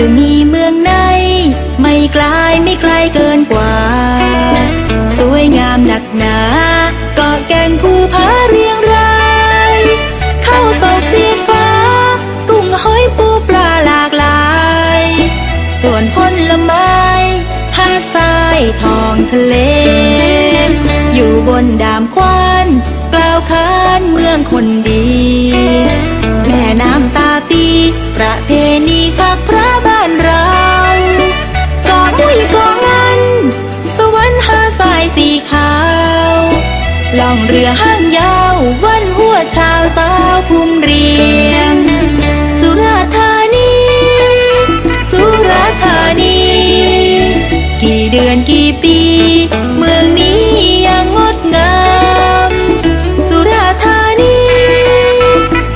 จะมีเมืองในไม่ไกลไม่ไกลเกินกว่า สวยงามหนักหนาเกาะแก่งผู้พาเรียงรายเข้าสอกสีฟ้า กุ้งหอยปูปลาหลากหลาย ส่วนผลไม้หาดทรายทองทะเล อยู่บนดามควันกล่าวขานเมืองคนดี แม่น้ำตาปี ประเพณีชักพระ ล่องเรือห้างยาววันหัวชาวสาวภูมิเรียง สุราธานี สุราธานี กี่เดือนกี่ปี เมืองนี้ยังงดงาม สุราธานี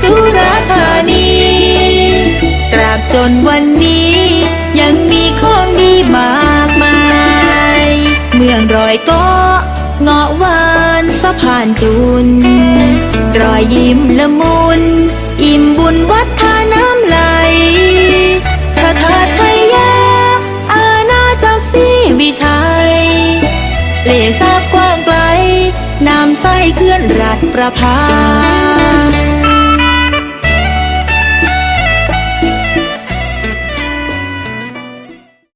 สุราธานี ตราบจนวันนี้ยังมีของดีมากมาย เมืองรอยก็เงาะวานสะพา จุน รอยยิ้มละมุน อิ่มบุญวัดท่าน้ำไหลพระธาตุชัยยาอาณาจักรศรีวิชัยเลสาบกว้างไกลน้ำใสเคลื่อนรัดประพา